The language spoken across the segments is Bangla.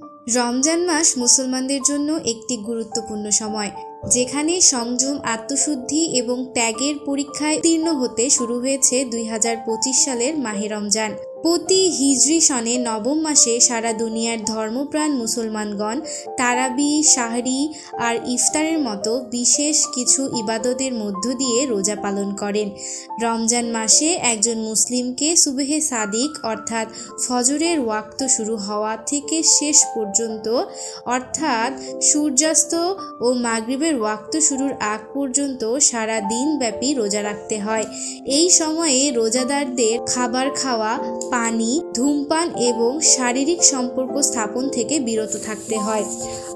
Thank you. রমজান মাস মুসলমানদের জন্য একটি গুরুত্বপূর্ণ সময়, যেখানে সংযম, আত্মশুদ্ধি এবং ত্যাগের পরীক্ষায় উত্তীর্ণ হতে শুরু হয়েছে দুই হাজার পঁচিশ সালের মাহে রমজান। প্রতি হিজরি সনে নবম মাসে সারা দুনিয়ার ধর্মপ্রাণ মুসলমানগণ তারাবি, শাহরি আর ইফতারের মতো বিশেষ কিছু ইবাদতের মধ্য দিয়ে রোজা পালন করেন। রমজান মাসে একজন মুসলিমকে সুবেহে সাদিক অর্থাৎ ফজরের ওয়াক্ত শুরু হওয়া থেকে শেষ পর্যন্ত অর্থাৎ সূর্যাস্ত ও মাগরিবের ওয়াক্ত শুরুর আগ পর্যন্ত সারা দিনব্যাপী রোজা রাখতে হয়। এই সময়ে রোজাদারদের খাবার খাওয়া, পানি, ধূমপান এবং শারীরিক সম্পর্ক স্থাপন থেকে বিরত থাকতে হয়।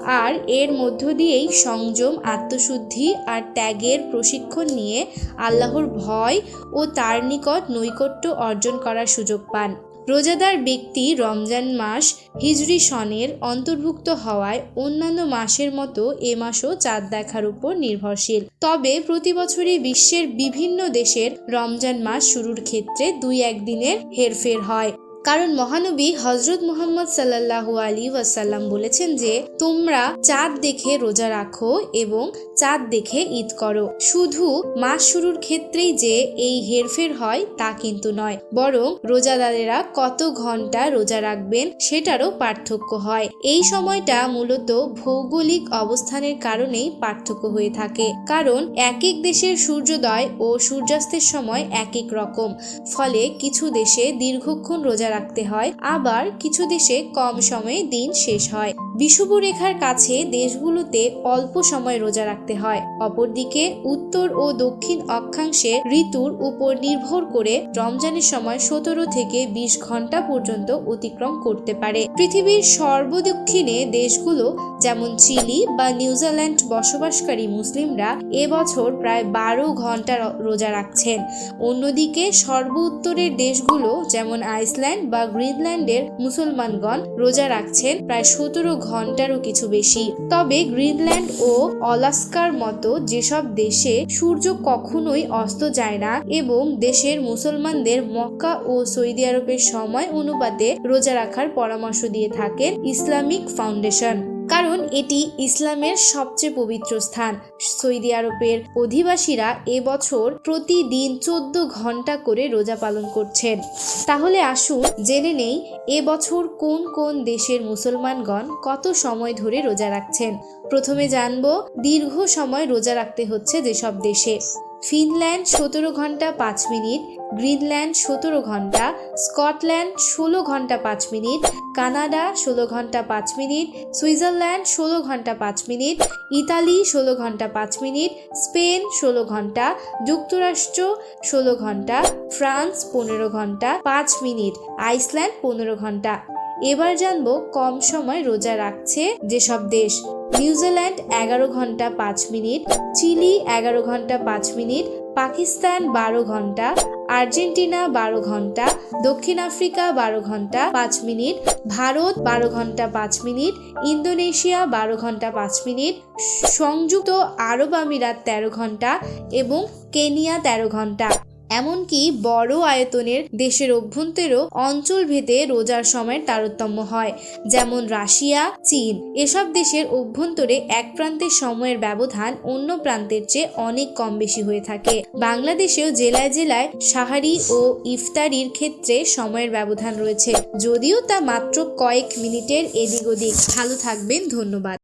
আর এর মধ্য দিয়েই সংযম, আত্মশুদ্ধি আর ত্যাগের প্রশিক্ষণ নিয়ে আল্লাহর ভয় ও তার নিকট নৈকট্য অর্জন করার সুযোগ পান। রোজাদার ব্যক্তি রমজান মাস হিজরি সনের অন্তর্ভুক্ত হওয়ায় অন্যান্য মাসের মতো এ মাসও চাঁদ দেখার উপর নির্ভরশীল। তবে প্রতি বছরই বিশ্বের বিভিন্ন দেশের রমজান মাস শুরুর ক্ষেত্রে দুই একদিনের হেরফের হয়। কারণ মহানবী হজরত মুহাম্মদ সাল্লাল্লাহু আলী ওয়াসাল্লাম বলেছেন যে, তোমরা চাঁদ দেখে রোজা রাখো এবং চাঁদ দেখে ঈদ করো। শুধু মাস শুরুর ক্ষেত্রেই যে এই হেরফের হয় তা কিন্তু নয়, বরং রোজাদারেরা কত ঘণ্টা রোজা রাখবেন সেটারও পার্থক্য হয়। এই সময়টা মূলত ভৌগোলিক অবস্থানের কারণেই পার্থক্য হয়ে থাকে, কারণ এক এক দেশের সূর্যোদয় ও সূর্যাস্তের সময় এক এক রকম। ফলে কিছু দেশে দীর্ঘক্ষণ রোজা রাখতে হয়। আবার কিছু দেশে কম সময়ে দিন শেষ হয়। বিষুব রেখার কাছে দেশগুলোতে অল্প সময় রোজা রাখতে হয়। অপরদিকে উত্তর ও দক্ষিণ অক্ষাংশে ঋতুর উপর নির্ভর করে রমজানের সময় সতেরো থেকে বিশ ঘণ্টা পর্যন্ত অতিক্রম করতে পারে। পৃথিবীর সর্বদক্ষিণে দেশগুলো, যেমন চিলি বা নিউজিল্যান্ড বসবাসকারী মুসলিমরা এবছর প্রায় বারো ঘণ্টা রোজা রাখছেন। অন্যদিকে সর্ব উত্তরের দেশগুলো, যেমন আইসল্যান্ড বা গ্রিনল্যান্ডের মুসলমানগণ রোজা রাখছেন প্রায় সতেরো ঘন্টারও কিছু বেশি। তবে গ্রিনল্যান্ড ও অলাস্কার মতো যেসব দেশে সূর্য কখনোই অস্ত যায় না এবং দেশের মুসলমানদের মক্কা ও সৌদি আরবের সময় অনুপাতে রোজা রাখার পরামর্শ দিয়ে থাকেন ইসলামিক ফাউন্ডেশন। কারণ এটি ইসলামের সবচেয়ে পবিত্র স্থান। সৌদি আরবের অধিবাসীরা এবছর প্রতিদিন চোদ্দ ঘণ্টা করে রোজা পালন করছেন। তাহলে আসুন জেনে নেই এবছর কোন কোন দেশের মুসলমানগণ কত সময় ধরে রোজা রাখছেন। প্রথমে জানব দীর্ঘ সময় রোজা রাখতে হচ্ছে যেসব দেশে। ফিনল্যান্ড সতেরো ঘণ্টা পাঁচ মিনিট, গ্রিনল্যান্ড সতেরো ঘণ্টা, স্কটল্যান্ড ষোলো ঘণ্টা পাঁচ মিনিট, কানাডা ষোলো ঘণ্টা পাঁচ মিনিট, সুইজারল্যান্ড ষোলো ঘণ্টা পাঁচ মিনিট, ইতালি ষোলো ঘণ্টা পাঁচ মিনিট, স্পেন ষোলো ঘণ্টা, যুক্তরাষ্ট্র ষোলো ঘণ্টা, ফ্রান্স পনেরো ঘণ্টা পাঁচ মিনিট, আইসল্যান্ড পনেরো ঘণ্টা। এবার জানব কম সময় রোজা রাখছে যেসব দেশ। নিউজিল্যান্ড এগারো ঘণ্টা পাঁচ মিনিট, চিলি এগারো ঘণ্টা পাঁচ মিনিট, পাকিস্তান বারো ঘণ্টা, আর্জেন্টিনা বারো ঘণ্টা, দক্ষিণ আফ্রিকা বারো ঘণ্টা পাঁচ মিনিট, ভারত বারো ঘণ্টা পাঁচ মিনিট, ইন্দোনেশিয়া বারো ঘণ্টা পাঁচ মিনিট, সংযুক্ত আরব আমিরাত তেরো ঘণ্টা এবং কেনিয়া তেরো ঘণ্টা। এমনকি বড় আয়তনের দেশের অভ্যন্তরেও অঞ্চল ভেদে রোজার সময়ের তারতম্য হয়, যেমন রাশিয়া, চীন। এসব দেশের অভ্যন্তরে এক প্রান্তের সময়ের ব্যবধান অন্য প্রান্তের চেয়ে অনেক কম বেশি হয়ে থাকে। বাংলাদেশেও জেলায় জেলায় সাহারি ও ইফতারির ক্ষেত্রে সময়ের ব্যবধান রয়েছে। যদিও তা মাত্র কয়েক মিনিটের এদিক ওদিক ভালো থাকবেন, ধন্যবাদ।